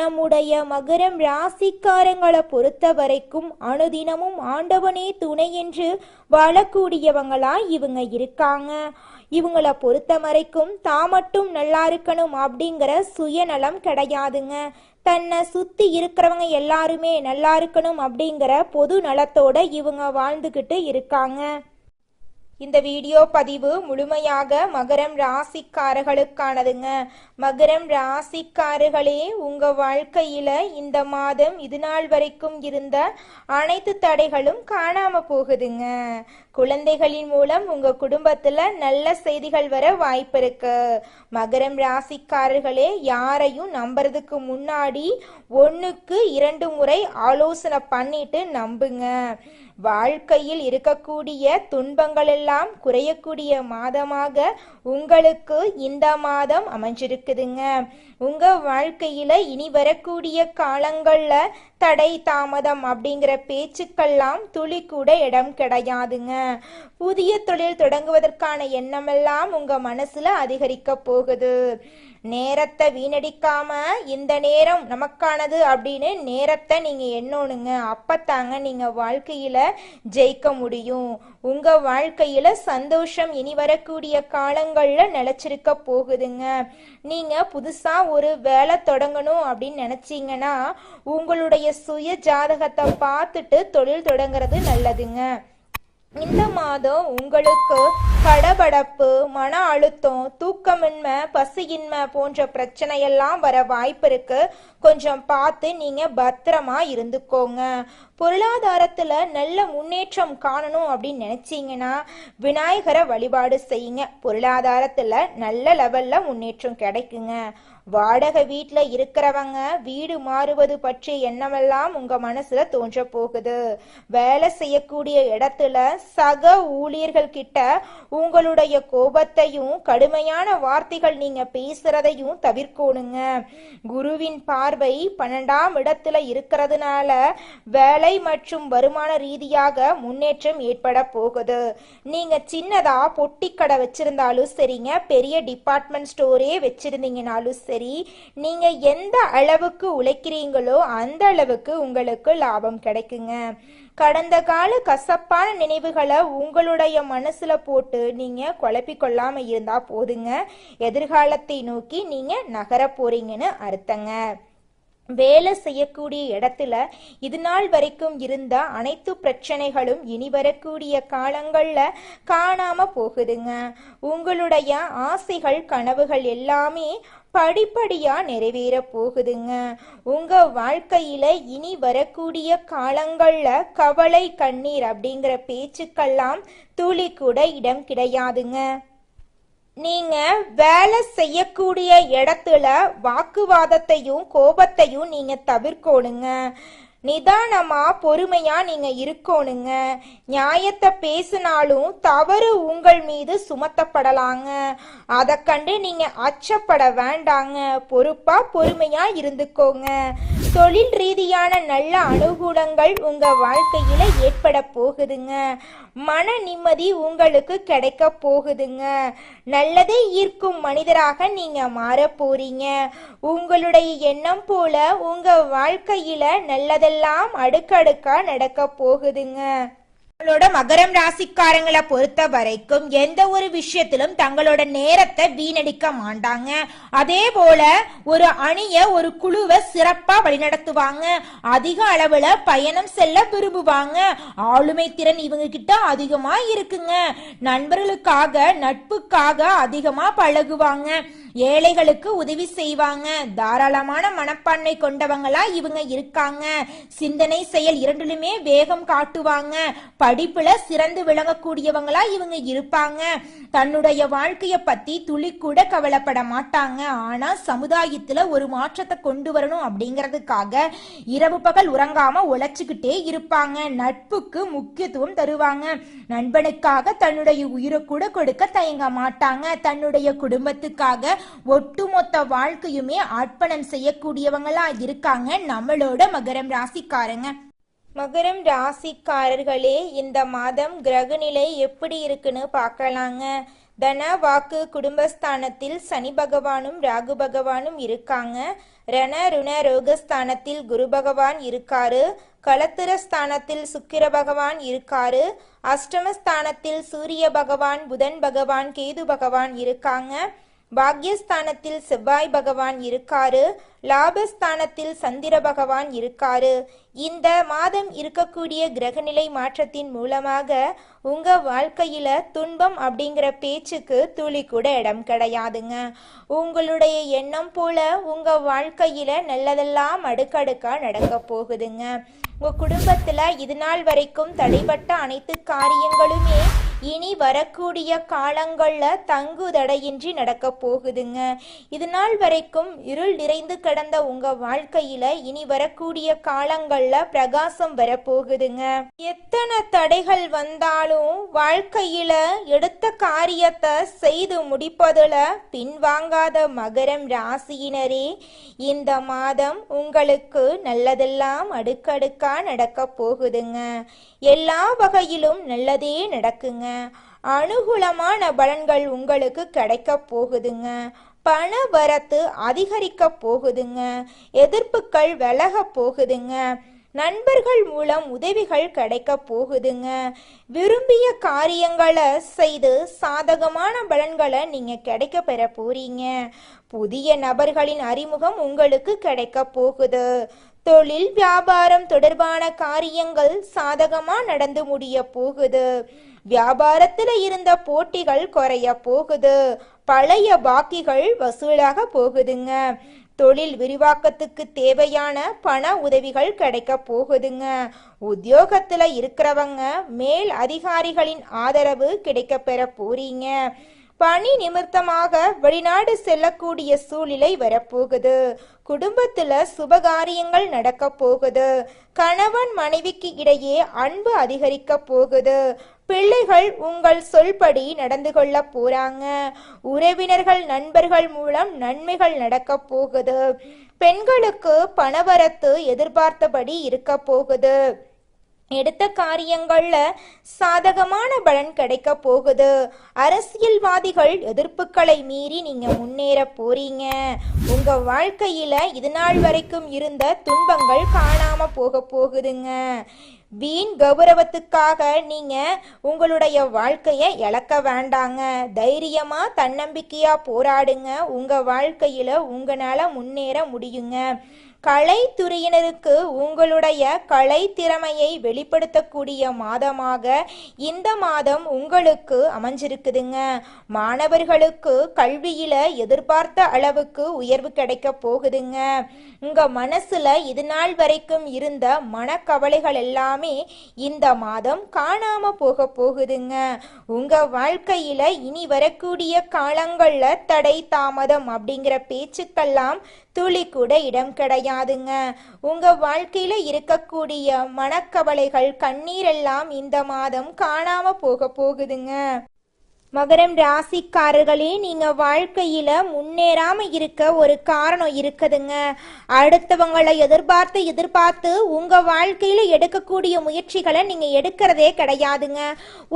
நம்முடைய மகரம் ராசிக்காரங்களை பொறுத்த வரைக்கும் அனுதினமும் ஆண்டவனே துணை என்று வாழக்கூடியவங்களா இவங்க இருக்காங்க. இவங்கள பொறுத்த வரைக்கும் தான் மட்டும் நல்லா இருக்கணும் அப்படிங்கிற சுயநலம் கிடையாதுங்க. தன்னை சுத்தி இருக்கிறவங்க எல்லாருமே நல்லா இருக்கணும் அப்படிங்கிற பொது நலத்தோட இவங்க வாழ்ந்துக்கிட்டு இருக்காங்க. இந்த வீடியோ பதிவு முழுமையாக மகரம் ராசிக்காரர்களுக்கானதுங்க. மகரம் ராசிக்காரர்களே உங்க வாழ்க்கையில இந்த மாதம் இது நாள் வரைக்கும் இருந்த அனைத்து தடைகளும் காணாம போகுதுங்க. குழந்தைகளின் மூலம் உங்க குடும்பத்துல நல்ல செய்திகள் வர வாய்ப்பு இருக்கு. மகரம் ராசிக்காரர்களே யாரையும் நம்புறதுக்கு முன்னாடி ஒன்னுக்கு இரண்டு முறை ஆலோசனை பண்ணிட்டு நம்புங்க. வாழ்க்கையில் இருக்கக்கூடிய துன்பங்களெல்லாம் குறையக்கூடிய மாதமாக உங்களுக்கு இந்த மாதம் அமைஞ்சிருக்குதுங்க. உங்கள் வாழ்க்கையில் இனி வரக்கூடிய காலங்களில் தடை தாமதம் அப்படிங்கிற பேச்சுக்கெல்லாம் துளி கூட இடம் கிடையாதுங்க. புதிய தொழில் தொடங்குவதற்கான எண்ணமெல்லாம் உங்கள் மனசில் அதிகரிக்க போகுது. நேரத்தை வீணடிக்காம இந்த நேரம் நமக்கானது அப்படின்னு நேரத்தை நீங்க எண்ணணுங்க. அப்பத்தாங்க நீங்க வாழ்க்கையில ஜெயிக்க முடியும். உங்க வாழ்க்கையில சந்தோஷம் இனி வரக்கூடிய காலங்கள்ல நிலைச்சிருக்க போகுதுங்க. நீங்க புதுசா ஒரு வேலை தொடங்கணும் அப்படின்னு நினைச்சீங்கன்னா உங்களுடைய சுய ஜாதகத்தை பார்த்துட்டு தொழில் தொடங்குறது நல்லதுங்க. இந்த மாதம் உங்களுக்கு படபடப்பு மன அழுத்தம் தூக்கமின்மை பசியின்மை போன்ற பிரச்சனையெல்லாம் வர வாய்ப்பு இருக்கு. கொஞ்சம் பார்த்து நீங்க பத்திரமா இருந்துக்கோங்க. பொருளாதாரத்துல நல்ல முன்னேற்றம் காணணும் அப்படின்னு நினைச்சீங்கன்னா விநாயகரை வழிபாடு செய்யுங்க. பொருளாதாரத்துல நல்ல லெவல்ல முன்னேற்றம் கிடைக்குங்க. வாடகை வீட்டில் இருக்கிறவங்க வீடு மாறுவது பற்றி எண்ணமெல்லாம் உங்க மனசுல தோன்ற போகுது வேலை செய்யக்கூடிய இடத்துல சக ஊழியர்கள் கிட்ட உங்களுடைய கோபத்தையும் கடுமையான வார்த்தைகள் நீங்க பேசுறதையும் தவிர்க்கணுங்க. குருவின் பார்வை பன்னெண்டாம் இடத்துல இருக்கிறதுனால வேலை மற்றும் வருமான ரீதியாக முன்னேற்றம் ஏற்பட போகுது. நீங்க சின்னதா பொட்டி கடை வச்சிருந்தாலும் சரிங்க பெரிய டிபார்ட்மெண்ட் ஸ்டோரே வச்சிருந்தீங்கனாலும் சரி. நீங்க எந்த அளவுக்கு உழைக்கிறீங்களோ அந்த அளவுக்கு உங்களுக்கு லாபம் கிடைக்குங்க. கடந்த கால கசப்பான நினைவுகளை உங்களுடைய மனசுல போட்டு நீங்க குழப்பி கொள்ளாம இருந்தா போதுங்க. எதிர்காலத்தை நோக்கி நீங்க நகர போறீங்கன்னு அர்த்தங்க. வேலை செய்யக்கூடிய இடத்துல இது நாள் வரைக்கும் இருந்த அனைத்து பிரச்சனைகளும் இனி வரக்கூடிய காலங்கள்ல காணாம போகுதுங்க. உங்களுடைய ஆசைகள் கனவுகள் எல்லாமே படிப்படியா நிறைவேற போகுதுங்க. உங்க வாழ்க்கையில இனி வரக்கூடிய காலங்கள்ல கவலை கண்ணீர் அப்படிங்கிற பேச்சுக்கெல்லாம் துளி கூட இடம் கிடையாதுங்க. நீங்க வேலை செய்யக்கூடிய இடத்துல வாக்குவாதத்தையும் கோபத்தையும் நீங்க தவிர்க்கணுங்க. நிதானமா பொறுமையா நீங்க இருக்கணுங்க. நியாயத்தை பேசினாலும் தவறு உங்கள் மீது சுமத்தப்படலாங்க. அதை கண்டு நீங்க அச்சப்பட வேண்டாங்க. பொறுப்பா பொறுமையா இருந்துக்கோங்க. தொழில் ரீதியான நல்ல அனுகூலங்கள் உங்கள் வாழ்க்கையில் ஏற்பட போகுதுங்க. மன நிம்மதி உங்களுக்கு கிடைக்க போகுதுங்க. நல்லதை ஈர்க்கும் மனிதராக நீங்கள் மாற போறீங்க. உங்களுடைய எண்ணம் போல உங்கள் வாழ்க்கையில் நல்லதெல்லாம் அடுக்கடுக்காக நடக்க போகுதுங்க. தங்களோட மகரம் ராசிக்காரங்களை பொறுத்த வரைக்கும் எந்த ஒரு விஷயத்திலும் தங்களோட நேரத்தை வீணடிக்க மாட்டாங்க. அதே போல ஒரு அணிய ஒரு குழுவை சிறப்பா வழிநடத்துவாங்க. அதிக அளவுல பயணம் செல்ல விரும்புவாங்க. ஆளுமை திறன் இவங்க கிட்ட அதிகமா இருக்குங்க. நண்பர்களுக்காக நட்புக்காக அதிகமா பழகுவாங்க. ஏழைகளுக்கு உதவி செய்வாங்க. தாராளமான மனப்பான்மை கொண்டவங்களா இவங்க இருக்காங்க. சிந்தனை செயல் இரண்டிலுமே வேகம் காட்டுவாங்க. படிப்புல சிறந்து விளங்கக்கூடியவங்களா இவங்க இருப்பாங்க. தன்னுடைய வாழ்க்கைய பத்தி துளி கூட கவலைப்பட மாட்டாங்க. ஆனா சமுதாயத்துல ஒரு மாற்றத்தை கொண்டு வரணும் அப்படிங்கறதுக்காக இரவு பகல் உறங்காம உழைச்சுக்கிட்டே இருப்பாங்க. நட்புக்கு முக்கியத்துவம் தருவாங்க. நண்பனுக்காக தன்னுடைய உயிரை கூட கொடுக்க தயங்க மாட்டாங்க. தன்னுடைய குடும்பத்துக்காக ஒட்டுமொத்த வாழ்க்கையுமே அர்ப்பணம் செய்யக்கூடியவங்களா இருக்காங்க நம்மளோட மகரம் ராசிக்காரங்க. மகரம் ராசிக்காரர்களே இந்த மாதம் கிரகநிலை எப்படி இருக்குன்னு பார்க்கலாங்க. தன வாக்கு குடும்பஸ்தானத்தில் சனி பகவானும் ராகு பகவானும் இருக்காங்க. ரண ருண ரோகஸ்தானத்தில் குரு பகவான் இருக்காரு. களத்திர ஸ்தானத்தில் சுக்கிர பகவான் இருக்காரு. அஷ்டமஸ்தானத்தில் சூரிய பகவான் புதன் பகவான் கேது பகவான் இருக்காங்க. பாக்யஸ்தானத்தில் செவ்வாய் பகவான் இருக்காரு லாபஸ்தானத்தில் சந்திர பகவான் இருக்காரு. இந்த மாதம் இருக்கக்கூடிய கிரகநிலை மாற்றத்தின் மூலமாக உங்க வாழ்க்கையில துன்பம் அப்படிங்கிற பேச்சுக்கு துளி கூட இடம் கிடையாதுங்க. உங்களுடைய எண்ணம் போல உங்க வாழ்க்கையில நல்லதெல்லாம் அடுக்கடுக்கா நடக்க போகுதுங்க. உங்க குடும்பத்துல இது நாள் வரைக்கும் தடைப்பட்ட அனைத்து காரியங்களுமே இனி வரக்கூடிய காலங்களில் தங்கு தடையின்றி நடக்க போகுதுங்க. இது நாள் வரைக்கும் இருள் நிறைந்து கடந்த உங்க வாழ்க்கையில இனி வரக்கூடிய காலங்களில் பிரகாசம் வரப்போகுதுங்க. எத்தனை தடைகள் வந்தாலும் வாழ்க்கையில எடுத்த காரியத்தை செய்து முடிப்பதுல பின்வாங்காத மகரம் ராசியினரே இந்த மாதம் உங்களுக்கு நல்லதெல்லாம் அடுக்கடுக்கா நடக்க போகுதுங்க. எல்லா வகையிலும் நல்லதே நடக்குங்க. அனுகூலமான பலன்கள் உங்களுக்கு கிடைக்க போகுதுங்க. பண வரத்து அதிகரிக்க போகுதுங்க. எதிர்ப்புகள் விலக போகுதுங்க. நண்பர்கள் மூலம் உதவிகள் கிடைக்க போகுதுங்க. விரும்பிய காரியங்களை செய்து சாதகமான பலன்களை நீங்க கிடைக்க பெற போறீங்க. புதிய நபர்களின் அறிமுகம் உங்களுக்கு கிடைக்க போகுது. தொழில் வியாபாரம் தொடர்பான காரியங்கள் சாதகமா நடந்து முடிய போகுது. வியாபாரத்தில் இருந்த போட்டிகள் குறைய போகுது. பழைய பாக்கிகள் வசூலாக போகுதுங்க. தொழில் விரிவாக்கத்துக்கு தேவையான பண உதவிகள் கிடைக்க போகுதுங்க. உத்தியோகத்துல இருக்கிறவங்க மேல் அதிகாரிகளின் ஆதரவு கிடைக்க பெற போறீங்க. பணி நிமித்தமாக வெளிநாடு செல்லக்கூடிய சூழ்நிலை வரப்போகுது. குடும்பத்துல சுபகாரியங்கள் நடக்க போகுது. கணவன் மனைவிக்கு இடையே அன்பு அதிகரிக்க போகுது. பிள்ளைகள் உங்கள் சொல்படி நடந்து கொள்ள போறாங்க. உறவினர்கள் நண்பர்கள் மூலம் நன்மைகள் நடக்க போகுது. பெண்களுக்கு பணவரத்து எதிர்பார்த்தபடி இருக்க போகுது. எடுத்த காரியங்கள்ல சாதகமான பலன் கிடைக்க போகுது. அரசியல்வாதிகள் எதிர்ப்புகளை மீறி நீங்க முன்னேற போறீங்க. உங்க வாழ்க்கையில இது நாள் வரைக்கும் இருந்த துன்பங்கள் காணாம போக போகுதுங்க. வீண் கௌரவத்துக்காக நீங்க உங்களுடைய வாழ்க்கைய இழக்க வேண்டாங்க. தைரியமா தன்னம்பிக்கையா போராடுங்க. உங்க வாழ்க்கையில உங்களால முன்னேற முடியுங்க. கலைத்துறையினருக்கு உங்களுடைய கலை திறமையை வெளிப்படுத்தக்கூடிய மாதமாக இந்த மாதம் உங்களுக்கு அமைஞ்சிருக்குதுங்க. மாணவர்களுக்கு கல்வியில எதிர்பார்த்த அளவுக்கு உயர்வு கிடைக்க போகுதுங்க. உங்க மனசுல இது நாள் வரைக்கும் இருந்த மனக்கவலைகள் எல்லாமே இந்த மாதம் காணாம போக போகுதுங்க. உங்க வாழ்க்கையில இனி வரக்கூடிய காலங்கள்ல தடை தாமதம் அப்படிங்கிற பேச்சுக்கெல்லாம் துளி கூட இடம் கிடையாதுங்க. உங்க வாழ்க்கையில இருக்கக்கூடிய மனக்கவலைகள் கண்ணீரெல்லாம் இந்த மாதம் காணாம போக போகுதுங்க. மகரம் ராசிக்காரர்களே நீங்க வாழ்க்கையில முன்னேறாம இருக்க ஒரு காரணம் இருக்குதுங்க. அடுத்தவங்களை எதிர்பார்த்து எதிர்பார்த்து உங்க வாழ்க்கையில எடுக்கக்கூடிய முயற்சிகளை நீங்க எடுக்கிறதே கிடையாதுங்க.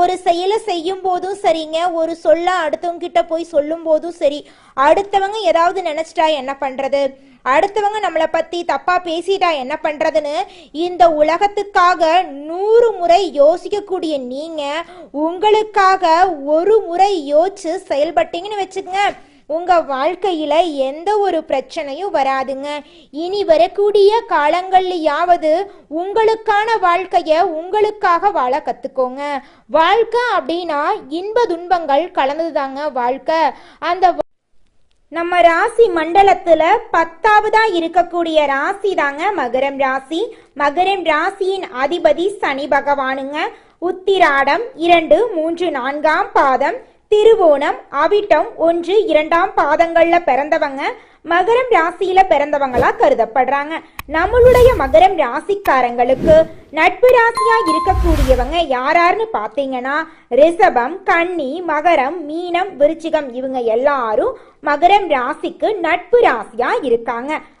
ஒரு செயலை செய்யும் போதும் சரிங்க ஒரு சொல்ல அடுத்தவங்க கிட்ட போய் சொல்லும் போதும் சரி அடுத்தவங்க ஏதாவது நினைச்சிட்டா என்ன பண்றது? அடுத்தவங்க நம்மளை பத்தி தப்பா பேசிட்டா என்ன பண்றதுன்னு இந்த உலகத்துக்காக நூறு முறை யோசிக்கக்கூடிய நீங்க உங்களுக்காக ஒரு முறை யோசிச்சு செயல்பட்டீங்கன்னு வச்சுக்கோங்க. உங்க வாழ்க்கையில எந்த ஒரு பிரச்சனையும் வராதுங்க. இனி வரக்கூடிய காலங்கள்லயாவது உங்களுக்கான வாழ்க்கைய உங்களுக்காக வாழ கத்துக்கோங்க. வாழ்க்கை அப்படின்னா இன்ப துன்பங்கள் கலந்ததுதாங்க வாழ்க்கை. அந்த நம்ம ராசி மண்டலத்துல பத்தாவதா இருக்கக்கூடிய ராசி தாங்க மகரம் ராசி. மகரம் ராசியின் அதிபதி சனி பகவானுங்க. உத்திராடம் இரண்டு மூன்று நான்காம் பாதம். திருவோணம் அவிட்டம் ஒன்று இரண்டாம் பாதங்கள்ல பிறந்தவங்க மகரம் ராசியில பிறந்தவங்களா கருதப்படுறாங்க. நம்மளுடைய மகரம் ராசிக்காரங்களுக்கு நட்பு ராசியா இருக்கக்கூடியவங்க யாராருன்னு பாத்தீங்கன்னா ரிஷபம் கன்னி மகரம் மீனம் விருச்சிகம் இவங்க எல்லாரும் மகரம் ராசிக்கு நட்பு ராசியா இருக்காங்க.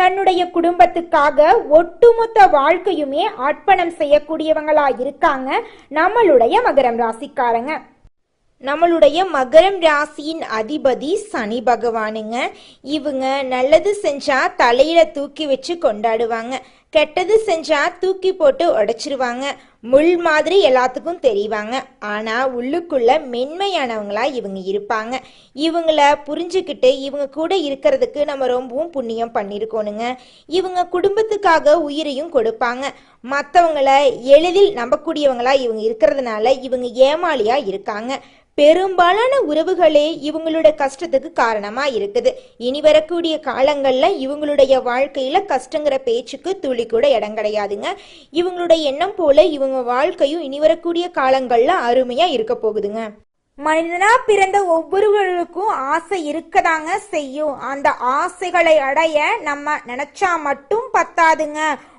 தன்னுடைய குடும்பத்துக்காக ஒட்டுமொத்த வாழ்க்கையுமே அர்ப்பணம் செய்யக்கூடியவங்களா இருக்காங்க நம்மளுடைய மகரம் ராசிக்காரங்க. நம்மளுடைய மகரம் ராசியின் அதிபதி சனி பகவானுங்க. இவங்க நல்லது செஞ்சா தலையில தூக்கி வச்சு கொண்டாடுவாங்க. கெட்டது செஞ்சா தூக்கி போட்டு உடைச்சிருவாங்க. முள் மாதிரி எல்லாத்துக்கும் தெரிவாங்க. ஆனா உள்ளுக்குள்ள மென்மையானவங்களா இவங்க இருப்பாங்க. இவங்கள புரிஞ்சுக்கிட்டு இவங்க கூட இருக்கிறதுக்கு நம்ம ரொம்பவும் புண்ணியம் பண்ணியிருக்கோனுங்க இவங்க குடும்பத்துக்காக உயிரையும் கொடுப்பாங்க. மற்றவங்கள எளிதில் நம்பக்கூடியவங்களா இவங்க இருக்கிறதுனால இவங்க ஏமாளியா இருக்காங்க. பெரும்பாலான உறவுகளே இவங்களோட கஷ்டத்துக்கு காரணமா இருக்குது. இனி வரக்கூடிய காலங்கள்ல இவங்களுடைய வாழ்க்கையில கஷ்டங்கிற பேச்சுக்கு துளி கூட இடம் கிடையாதுங்க. இவங்களுடைய எண்ணம் போல இவங்க வாழ்க்கையும் இனி வரக்கூடிய காலங்கள்ல அருமையா இருக்க போகுதுங்க. மனிதனா பிறந்த ஒவ்வொருவருக்கும் ஆசை இருக்கதாங்க செய்யும். அந்த ஆசைகளை அடைய நம்ம நினைச்சா மட்டும் பத்தாதுங்க.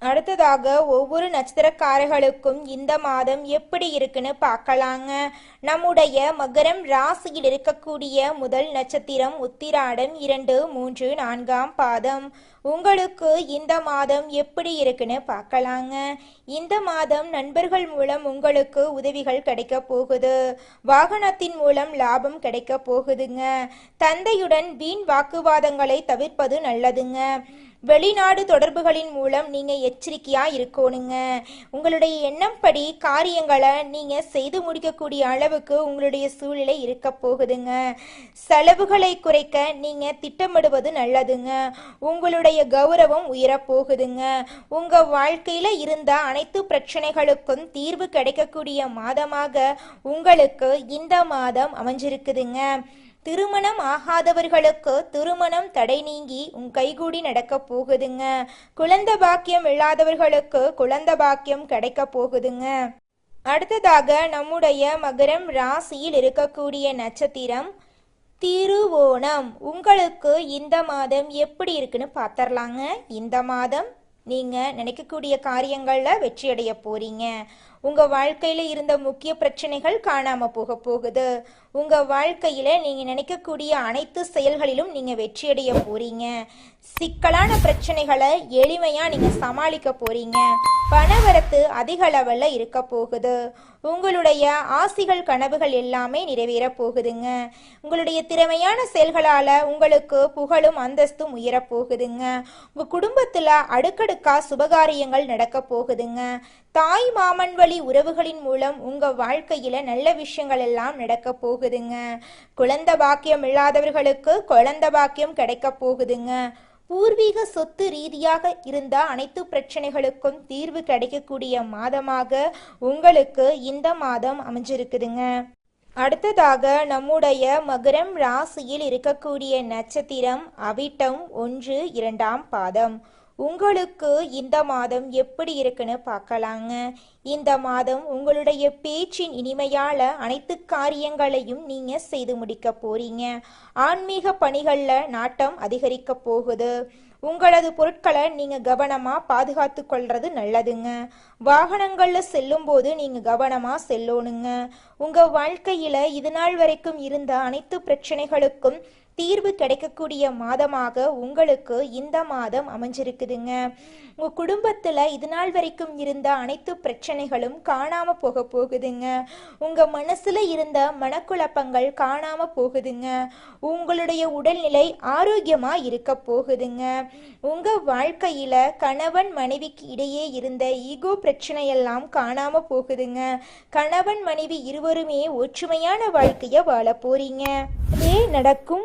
அடுத்ததாக ஒவ்வொரு நட்சத்திரக்காரர்களுக்கும் இந்த மாதம் எப்படி இருக்குன்னு பார்க்கலாங்க. நம்முடைய மகரம் ராசியில் இருக்கக்கூடிய முதல் நட்சத்திரம் உத்திராடம் இரண்டு மூன்று நான்காம் பாதம். உங்களுக்கு இந்த மாதம் எப்படி இருக்குன்னு பார்க்கலாங்க. இந்த மாதம் நண்பர்கள் மூலம் உங்களுக்கு உதவிகள் கிடைக்க போகுது. வாகனத்தின் மூலம் லாபம் கிடைக்க போகுதுங்க. தந்தையுடன் வீண் வாக்குவாதங்களை தவிர்ப்பது நல்லதுங்க. வெளிநாடு தொடர்புகளின் மூலம் நீங்க எச்சரிக்கையா இருக்கணுங்க. உங்களுடைய எண்ணம் படி காரியங்களை நீங்க செய்து முடிக்கக்கூடிய அளவுக்கு உங்களுடைய சூழ்நிலை இருக்க போகுதுங்க. செலவுகளை குறைக்க நீங்க திட்டமிடுவது நல்லதுங்க. உங்களுடைய கௌரவம் உயரப் போகுதுங்க. உங்க வாழ்க்கையில இருந்த அனைத்து பிரச்சனைகளுக்கும் தீர்வு கிடைக்கக்கூடிய மாதமாக உங்களுக்கு இந்த மாதம் அமைஞ்சிருக்குதுங்க. திருமணம் ஆகாதவர்களுக்கு திருமணம் தடை நீங்கி உன் கைகூடி நடக்க போகுதுங்க. குழந்த பாக்கியம் இல்லாதவர்களுக்கு குழந்த பாக்கியம் கிடைக்க போகுதுங்க. அடுத்ததாக நம்முடைய மகரம் ராசியில் இருக்கக்கூடிய நட்சத்திரம் திருவோணம். உங்களுக்கு இந்த மாதம் எப்படி இருக்குன்னு பார்த்தரலாங்க இந்த மாதம் நீங்கள் நினைக்கக்கூடிய காரியங்களில் வெற்றியடைய போறீங்க. உங்கள் வாழ்க்கையில் இருந்த முக்கிய பிரச்சனைகள் காணாமல் போக போகுது. உங்கள் வாழ்க்கையில் நீங்கள் நினைக்கக்கூடிய அனைத்து செயல்களிலும் நீங்கள் வெற்றியடைய போறீங்க. சிக்கலான பிரச்சனைகளை எளிமையாக நீங்கள் சமாளிக்க போறீங்க. பணவரத்து அதிக அளவில் இருக்க போகுது. உங்களுடைய ஆசிகள் கனவுகள் எல்லாமே நிறைவேற போகுதுங்க. உங்களுடைய திறமையான செயல்களால் உங்களுக்கு புகழும் அந்தஸ்தும் உயரப் போகுதுங்க. உங்கள் குடும்பத்தில் அடுக்கடுக்கா சுபகாரியங்கள் நடக்க போகுதுங்க. தாய் மாமன் வழி உறவுகளின் மூலம் உங்க வாழ்க்கையில நல்ல விஷயங்கள் எல்லாம் நடக்க போகுதுங்க. குழந்த பாக்கியம் இல்லாதவர்களுக்கு குழந்த பாக்கியம் கிடைக்க போகுதுங்க. பூர்வீக சொத்து ரீதியாக இருந்த அனைத்து பிரச்சனைகளுக்கும் தீர்வு கிடைக்கக்கூடிய மாதமாக உங்களுக்கு இந்த மாதம் அமைஞ்சிருக்குதுங்க. அடுத்ததாக நம்முடைய மகரம் ராசியில் இருக்கக்கூடிய நட்சத்திரம் அவிட்டம் ஒன்று இரண்டாம் பாதம். உங்களுக்கு இந்த மாதம் எப்படி இருக்குன்னு பார்க்கலாங்க. இந்த மாதம் உங்களுடைய பேச்சின் இனிமையால அனைத்து காரியங்களையும் நீங்க செய்து முடிக்க போறீங்க. ஆன்மீக பணிகள்ல நாட்டம் அதிகரிக்க போகுது. உங்களது பொருட்களை நீங்க கவனமா பாதுகாத்து கொள்றது நல்லதுங்க. வாகனங்கள்ல செல்லும் போது நீங்க கவனமா செல்லணுங்க. உங்க வாழ்க்கையில இது நாள் வரைக்கும் இருந்த அனைத்து பிரச்சனைகளுக்கும் தீர்வு கிடைக்கக்கூடிய மாதமாக உங்களுக்கு இந்த மாதம் அமைஞ்சிருக்குதுங்க. உங்கள் குடும்பத்தில் இது நாள் வரைக்கும் இருந்த அனைத்து பிரச்சனைகளும் காணாமல் போக போகுதுங்க. உங்கள் மனசில் இருந்த மனக்குழப்பங்கள் காணாமல் போகுதுங்க. உங்களுடைய உடல்நிலை ஆரோக்கியமாக இருக்க போகுதுங்க. உங்கள் வாழ்க்கையில் கணவன் மனைவிக்கு இடையே இருந்த ஈகோ பிரச்சனையெல்லாம் காணாமல் போகுதுங்க. கணவன் மனைவி இருவருமே ஒற்றுமையான வாழ்க்கையை வாழ போறீங்க. இதே நடக்கும்